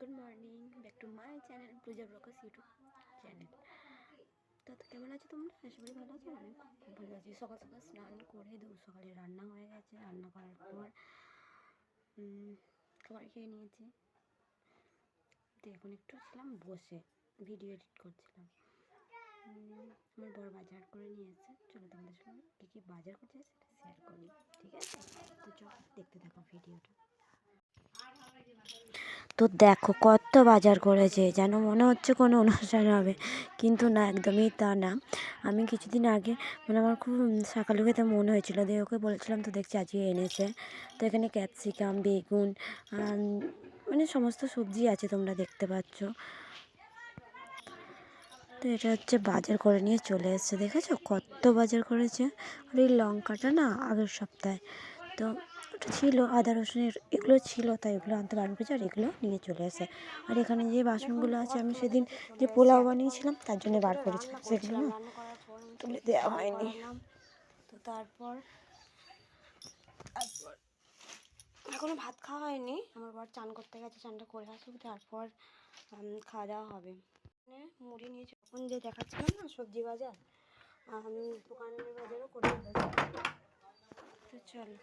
Good morning back to my channel Puja bloggers YouTube channel তো কেমন আছো তোমরা? আশা ভালো আছো আমি খুব ভালো আছি। সকাল সকাল স্নান করে দু সকালে রান্না হয়ে গেছে। রান্না করার পর খাবার খেয়ে নিয়েছি। তো এখন একটু ছিলাম বসে, ভিডিও এডিট করছিলাম। আমার বড় বাজার করে নিয়ে এসেছে চলো তোমাদের সঙ্গে কী কী বাজার করছে সেটা শেয়ার করি। ঠিক আছে? তো চলো, দেখতে থাকো ভিডিওটা। তো দেখো কত বাজার করেছে, যেন মনে হচ্ছে কোনো অনুষ্ঠান হবে। কিন্তু না, একদমই তা না। আমি কিছুদিন আগে মানে আমার খুব সকালে খেতে মনে হয়েছিল, দিয়ে ওকে বলেছিলাম, তো দেখছি আজকে এনেছে। তো এখানে ক্যাপসিকাম, বেগুন মানে সমস্ত সবজি আছে তোমরা দেখতে পাচ্ছ। তো এটা হচ্ছে বাজার করে নিয়ে চলে এসছে, দেখেছ? কত বাজার করেছে। আর এই লঙ্কাটা না আগের সপ্তাহে। তো ওটা ছিল, আদা রসুনের এগুলো ছিল, তাই এগুলো আনতে বারণ করেছে আর এগুলো নিয়ে চলে আসে। আর এখানে যে বাসনগুলো আছে, আমি সেদিন যে পোলাও বানিয়েছিলাম, তার জন্য বার করেছিলাম সেগুলো না তুলে দেওয়া হয়নি। তো তারপর তারপর এখনও ভাত খাওয়া হয়নি, আমার বর চান করতে গেছে, চানটা করে আসুক, তারপর খাওয়া দাওয়া হবে। মুড়ি নিয়েছি এখন যে দেখাচ্ছিলাম না, সবজি বাজার, আমি দোকানের বাজারও করে তো চলো।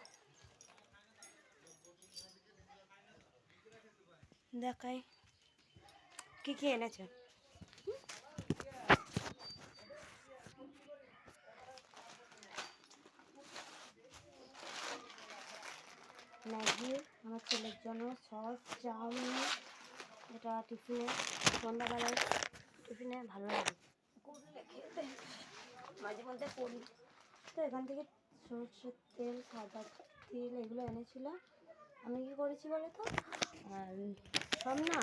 দেখাই। কি কি এনেছে? ম্যাগি আমার ছেলের জন্য সস চাউমিন এটা টিফিনে সন্ধ্যাবেলায় টিফিনে ভালো লাগে। করলে খেতে? মাঝে মধ্যে করি। তো এখান থেকে সরষের তেল সাদা তেল এগুলো এনেছিল আমি কি করেছি বলো তো? আর সব না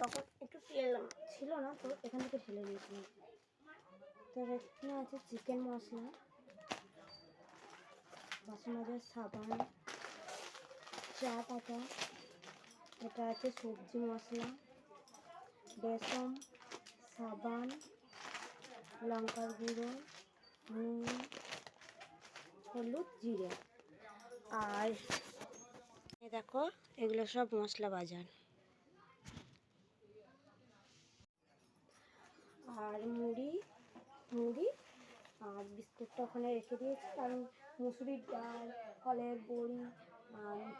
তখন একটু তেল ছিল না, তো এখান থেকে ঢেলে নিয়েছিলাম তো এখানে আছে চিকেন মশলা, বাসন মাজার সাবান, চা পাতা, এটা আছে সবজি মশলা, বেসন, সাবান, লঙ্কার গুঁড়ো, নুন, হলুদ, জিরে। আর দেখো, এগুলো সব মশলা বাজার। আর মুড়ি মুড়ি, আর বিস্কুটটা ওখানে রেখে দিয়েছি, কারণ মুসুরির ডাল, ফলের বড়ি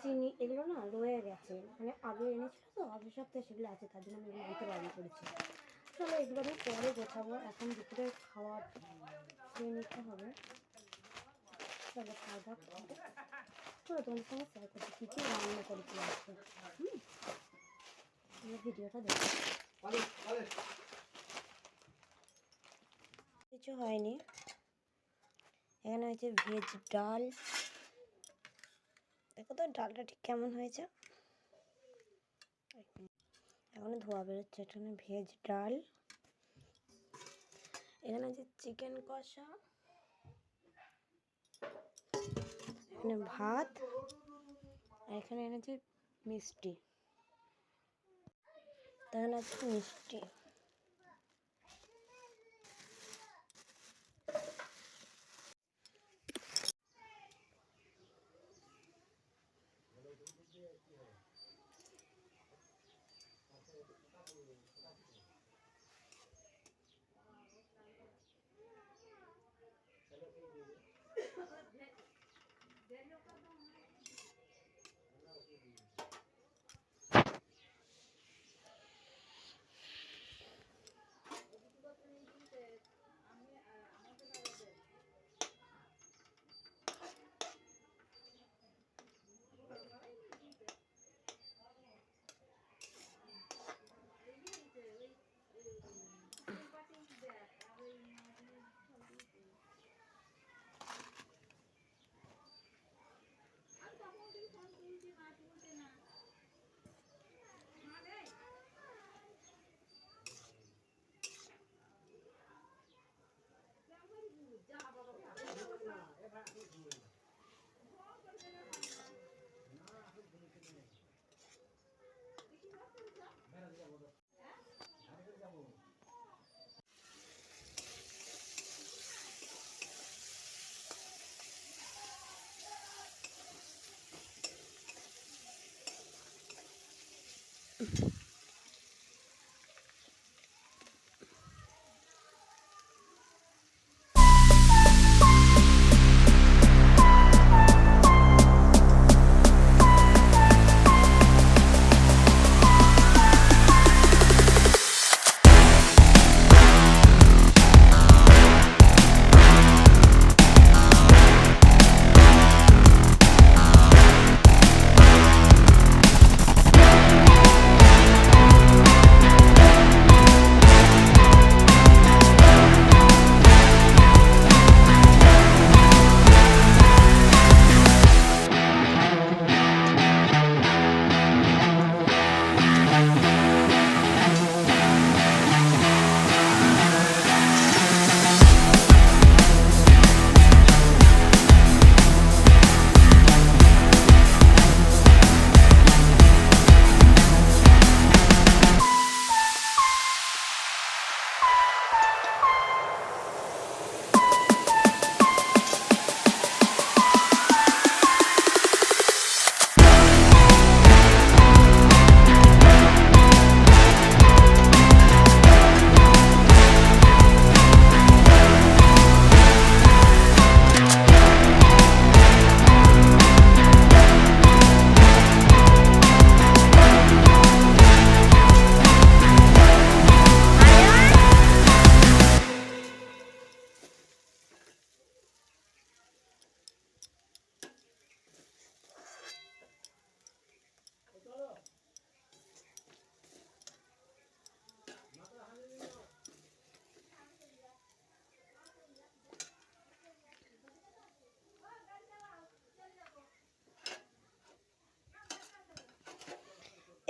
চিনি, এগুলো না রয়ে গেছে। মানে আগে এনেছিল তো আগের সপ্তাহে সেগুলো আছে, তার জন্য আমি এগুলো আনতে বারণ করেছি। চলো এগুলো আমি পরে গোছাবো, এখন দুপুরে খাওয়া খেয়ে নিতে হবে। চলো খাওয়া দাওয়া করে তোমাদের সঙ্গে শেয়ার করছি। কী কী রান্না করেছি আজকে? হুম? এই ভিডিওটা দেখো। কিছু হয়নি। এখানে হয়েছে ভেজ ডাল। দেখো তো ডালটা ঠিক কেমন হয়েছে। এখনও ধোয়া বেরোচ্ছে, এখানে ভেজ ডাল। এখানে আছে চিকেন কষা। এখানে ভাত আর এখানে এনেছে মিষ্টি। তাহলে আজকে মিষ্টি। Diyan yung kabo.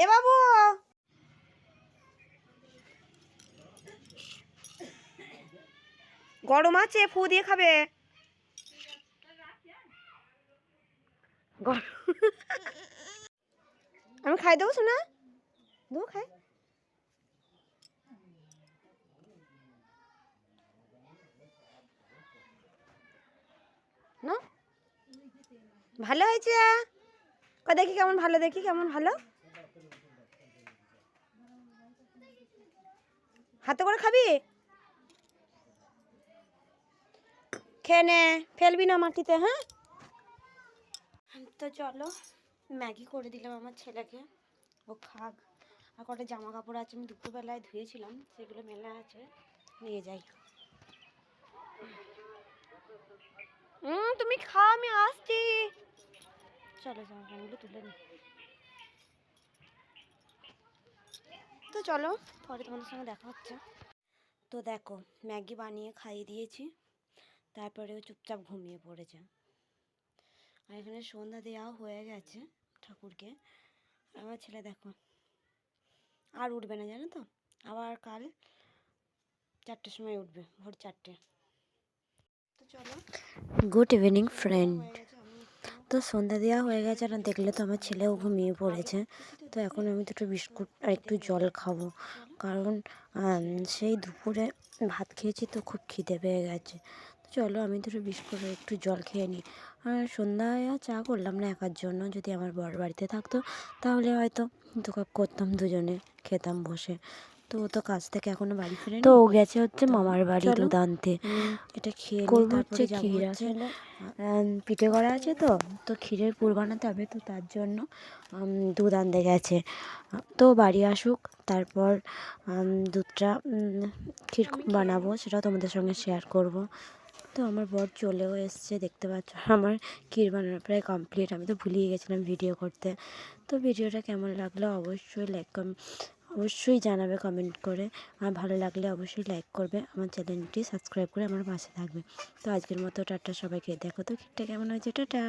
এ বাবু। গরম আছে, ফু দিয়ে খাবে। আমি খাই দেবো শোনা দেবো খাই। না? ভালো হয়েছে? দেখি কেমন ভালো, দেখি কেমন ভালো। হাতে করে খাবি? খেয়ে নে ফেলবি না মাটিতে হ্যাঁ? তো চলো ম্যাগি করে দিলাম আমার ছেলেকে। ও খাক। আর কটা জামা কাপড় আছে আমি দুপুরবেলায় ধুয়েছিলাম সেগুলো মেলা আছে নিয়ে যাই। তুমি খাও আমি আসছি। চলো জামা কাপড়গুলো তুলে নি। চলো পরে তোমাদের সঙ্গে দেখা হচ্ছে। তো দেখো ম্যাগি বানিয়ে খাইয়ে দিয়েছি তারপরে চুপচাপ ঘুমিয়ে পড়েছে। আর এখানে সন্ধ্যা দেওয়া হয়ে গেছে ঠাকুরকে। আমার ছেলে দেখো আর উঠবে না জানো তো? আবার কাল চারটের সময় উঠবে ভোর চারটে। তো চলো। গুড ইভিনিং ফ্রেন্ড তো সন্ধ্যা দেওয়া হয়ে গেছে আর দেখলে তো আমার ছেলেও ঘুমিয়ে পড়েছে। তো এখন আমি দুটো বিস্কুট আর একটু জল খাব। কারণ সেই দুপুরে ভাত খেয়েছি তো খুব খিদে পেয়ে গেছে। তো চলো আমি দুটো বিস্কুট আর একটু জল খেয়ে নিই। আর সন্ধ্যায় চা করলাম না একার জন্য, যদি আমার বর বাড়িতে থাকতো, তাহলে হয়তো দু কাপ করতাম দুজনে, খেতাম বসে। তো ও তো কাজ থেকে এখনও বাড়ি ফিরে তো ও গেছে হচ্ছে মামার বাড়ি দুধ আনতে এটা খেয়ে করব হচ্ছে ক্ষীর আম, পিঠে করা আছে তো? তো ক্ষীরের পুর বানাতে হবে তো তার জন্য দুধ আনতে গেছে। তো বাড়ি আসুক তারপর দুধটা ক্ষীর বানাবো সেটাও তোমাদের সঙ্গে শেয়ার করব। তো আমার বর চলেও এসছে দেখতে পাচ্ছ আমার ক্ষীর বানানো প্রায় কমপ্লিট আমি তো ভুলিয়ে গেছিলাম ভিডিও করতে। তো ভিডিওটা কেমন লাগল অবশ্যই লাইক কম অবশ্যই জানাবে কমেন্ট করে। আর ভালো লাগলে অবশ্যই লাইক করবে। আমার চ্যানেলটি সাবস্ক্রাইব করে আমার পাশে থাকবে। তো আজকের মতো টাটা সবাইকে। দেখো তো ক্ষীরটা কেমন হয়েছে? টাটা।